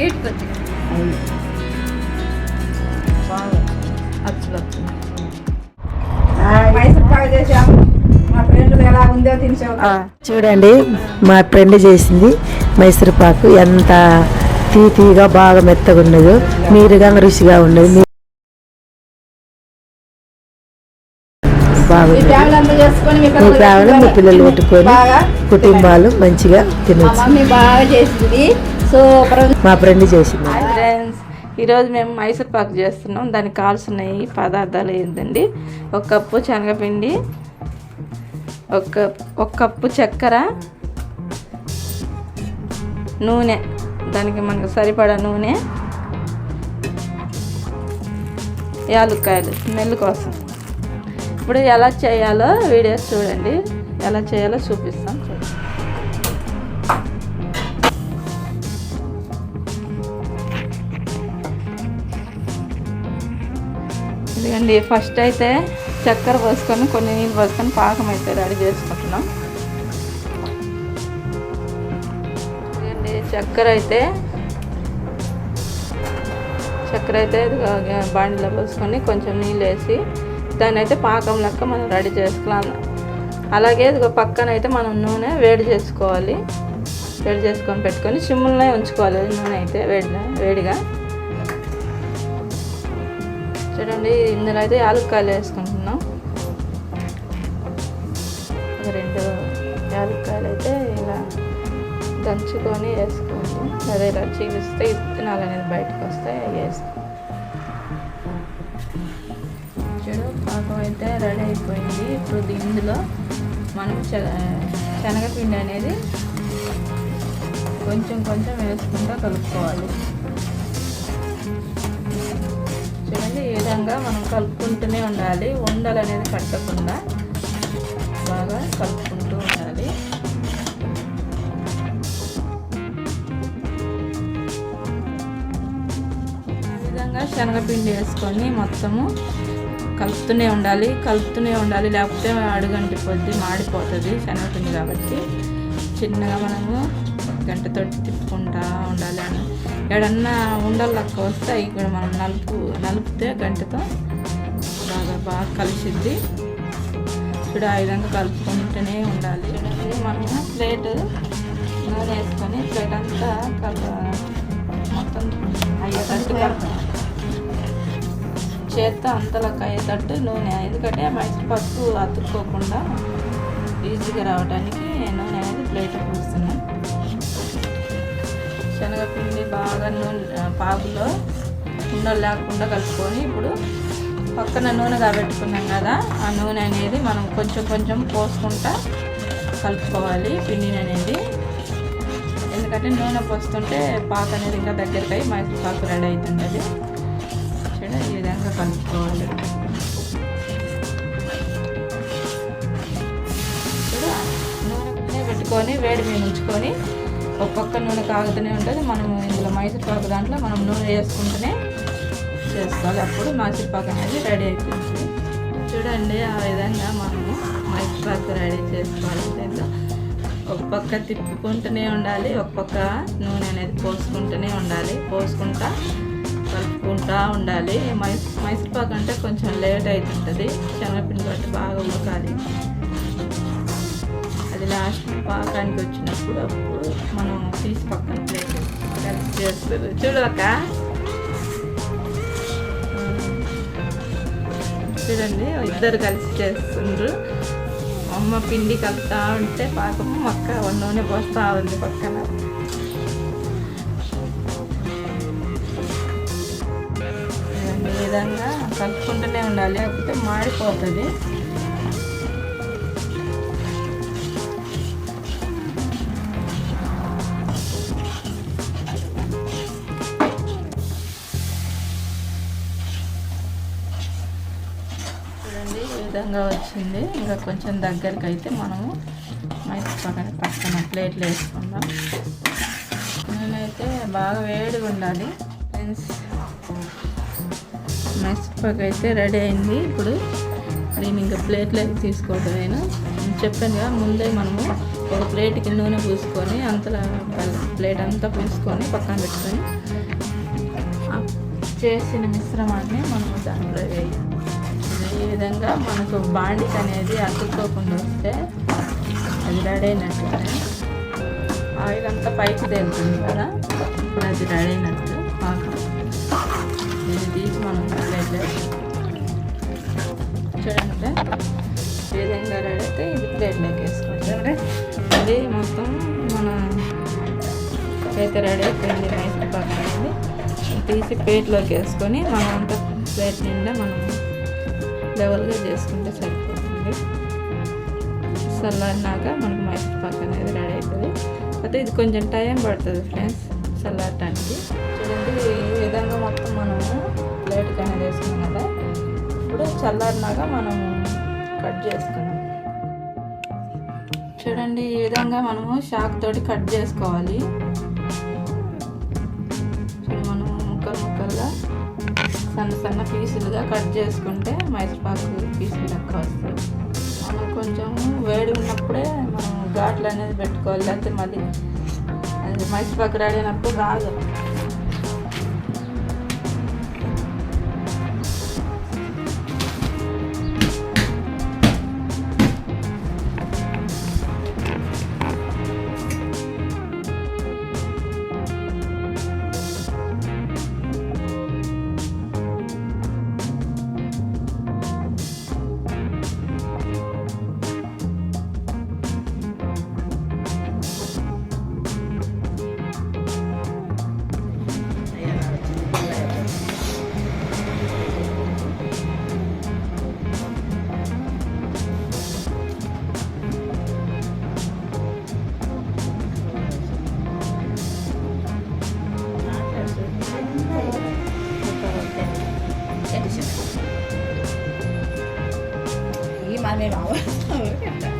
వచ్చింది చూడండి మా ఫ్రెండ్ చేసింది మైసూర్ పాకు. ఎంత తీ తీగా బాగా మెత్తగా ఉన్నదో మీరుగా రుచిగా ఉన్నది. మీ- బాగుంది ఫ్యామిలీ మీ పిల్లలు ఫ్యామిలీ మీ పిల్లలు పెట్టుకొని కుటుంబాలు మంచిగా తినొచ్చు. బాగా చేసింది. సూపర్ మా ఫ్రెండ్ చేసింది. ఫ్రెండ్స్. ఈరోజు మేము మైసూర్ పాక్ చేస్తున్నాం. దానికి కావాల్సిన పదార్థాలు ఏంటండి? ఒక కప్పు శనగపిండి ఒక ఒక కప్పు చక్కెర నూనె. దానికి మనకు సరిపడా నూనె యాలుక్కాయలు స్మెల్ కోసం. ఇప్పుడు ఎలా చేయాలో వీడియోస్ చూడండి. ఎలా చేయాలో చూపిస్తాం. చూడండి ఇదిగండి ఫస్ట్ అయితే చక్కెర పోసుకొని కొన్ని నీళ్ళు పోసుకొని పాకం అయితే రెడీ చేసుకుంటున్నాం. ఇదిగండి చక్కెర అయితే చక్కెర అయితే ఇదిగో బాండిలో పోసుకొని కొంచెం నీళ్ళు వేసి దాన్ని అయితే పాకం లెక్క మనం రెడీ చేసుకోవాలి. అలాగే ఇదిగో పక్కన అయితే మనం నూనె వేడి చేసుకోవాలి. వేడి చేసుకొని పెట్టుకొని చిమ్ములనే ఉంచుకోవాలి. నూనె అయితే వేడిగా వేడిగా. చూడండి ఇందులో అయితే యాలక్కాయలు వేసుకుంటున్నాం. ఒక రెండు యాలక్కాయలు అయితే ఇలా దంచుకొని వేసుకోండి అదే ఇలా చీలిస్తే ఇత్తనాలు అనేది బయటకు వస్తాయి అవి చూడు పాకం అయితే రెడీ అయిపోయింది. ఇప్పుడు ఇందులో మనం శ- శనగపిండి అనేది కొంచెం కొంచెం వేసుకుంటూ కలుపుకోవాలి. చూడండి ఈ విధంగా మనం కలుపుకుంటూనే ఉండాలి ఉండలు అనేది కట్టకుండా బాగా కలుపుకుంటూ ఉండాలి. ఈ విధంగా శనగపిండి వేసుకొని మొత్తము కలుపుతూనే ఉండాలి కలుపుతూనే ఉండాలి లేకపోతే అడుగంటిపోద్ది మాడిపోతుంది శనగపిండి కాబట్టి. చిన్నగా మనము గంటతో తిప్పుకుంటా ఉండాలి అని ఎడన్నా ఉండల్లక్క వస్తే అవి కూడా మనం నలుపు నలిపితే గంటతో బాగా బాగా కలిసిద్ది. చూడ ఆ విధంగా కలుపుకుంటూనే ఉండాలి. మనం ప్లేట్ నూనె వేసుకొని ప్లేట్ అంతా కల మొత్తం అయ్యేటట్టు కలుపు చేత్తో అంతలకు అయ్యేటట్టు నూనె. ఎందుకంటే మంచి పప్పు అతుక్కోకుండా ఈజీగా రావడానికి నూనె అనేది ప్లేట్ పూస్తున్నాను శనగపిండి బాగా నూనె పాకులో ఉండలు లేకుండా కలుపుకొని ఇప్పుడు పక్కన నూనె కాబెట్టుకున్నాం కదా ఆ నూనె అనేది మనం కొంచెం కొంచెం పోసుకుంటా కలుపుకోవాలి పిండిని అనేది. ఎందుకంటే నూనె పోస్తుంటే పాక అనేది ఇంకా దగ్గరికి అయ్యి మైసూర్ పాకు రెడీ అవుతుంది చూడ ఈ విధంగా కలుపుకోవాలి. నూనె పెట్టుకొని వేడి మీద ఉంచుకొని ఒక్కొక్క నూనె కాగుతూనే ఉంటుంది. మనం ఇందులో మైసూర్ పాకు దాంట్లో మనం నూనె వేసుకుంటూనే చేసుకోవాలి. అప్పుడు మైసూర్పాకు అనేది రెడీ అవుతుంది చూడండి ఆ విధంగా మనము మైసూర్ పాకు రెడీ చేసుకోవాలి. ఒక పక్క తిప్పుకుంటూనే ఉండాలి. ఒక పక్క నూనె అనేది పోసుకుంటూనే ఉండాలి. పోసుకుంటా కలుపుకుంటా ఉండాలి. మైసూర్పాకు మైసూర్ పాకు అంటే కొంచెం లేట్ అవుతుంటుంది. శనగపిండి బట్టి బాగా ఉడకాలి. లాస్ట్ పాకానికి వచ్చినప్పుడు అప్పుడు మనం తీసి పక్కన ప్లేట్ కలిసి చేస్తారు. చూడక చూడండి ఇద్దరు కలిసి చేస్తుండ్రు. అమ్మ పిండి కలుపుతా ఉంటే పాకము మొక్క నూనె పోస్తా ఉంది పక్కన. ఈ విధంగా కలుపుకుంటూనే ఉండాలి లేకపోతే మాడిపోతుంది. చూడండి ఈ విధంగా వచ్చింది. ఇంకా కొంచెం దగ్గరికి అయితే మనము మైసూర్ పక్కన పక్కన ప్లేట్లు వేసుకుందాం. నేనైతే బాగా వేడిగా ఉండాలి. ఫ్రెండ్స్ మైసూర్పాక్ అయితే రెడీ అయింది. ఇప్పుడు నేను ఇంకా ప్లేట్లోకి తీసుకోవటం నేను. చెప్పాను కదా ముందే మనము ఒక ప్లేట్కి నూనె పూసుకొని అంతలా ప్లేట్ అంతా పూసుకొని పక్కన పెట్టుకొని చేసిన మిశ్రమాన్ని మనం దాంట్లో వేయాలి. ఈ విధంగా మనకు బాండిక్ అనేది అతుక్కోకుండా వస్తే అది రెడీ అయినట్టు ఆయిల్ అంతా పైకి తేలుతుంది కదా? ఇప్పుడు అది రెడీ అయినట్టు పాకం దీన్ని తీసి మనం ప్లేట్లో చూడండి ఈ విధంగా రెడీ అయితే ఇది ప్లేట్లోకి వేసుకోండి అది మొత్తం మన అయితే రెడీ అయిపోయింది రైస్ పాక్ అనేది తీసి ప్లేట్లోకి వేసుకొని మనం అంతా ప్లేట్ నిండా మనం లెవెల్గా చేసుకుంటే సరిపోతుంది. చల్లారినాక మనకు మైసూర్ పాక్ అనేది రెడీ అవుతుంది అయితే ఇది కొంచెం టైం పడుతుంది ఫ్రెండ్స్ చల్లారటానికి చూడండి ఈ విధంగా మొత్తం మనము ప్లేట్కి అనేది వేసుకున్నాం కదా. ఇప్పుడు చల్లారినాక మనము కట్ చేసుకున్నాం. చూడండి ఈ విధంగా మనము షాక్ తోటి కట్ చేసుకోవాలి. సన్న సన్న పీసులుగా కట్ చేసుకుంటే మైసూర్పాకు పీసులు లెక్క వస్తాయి. మనం కొంచెం వేడి ఉన్నప్పుడే మనం ఘాట్లు అనేది పెట్టుకోవాలి లేకపోతే మళ్ళీ అది మైసూర్పాకు రెడీ అయినప్పుడు రాదు. ఈ మనమే మావ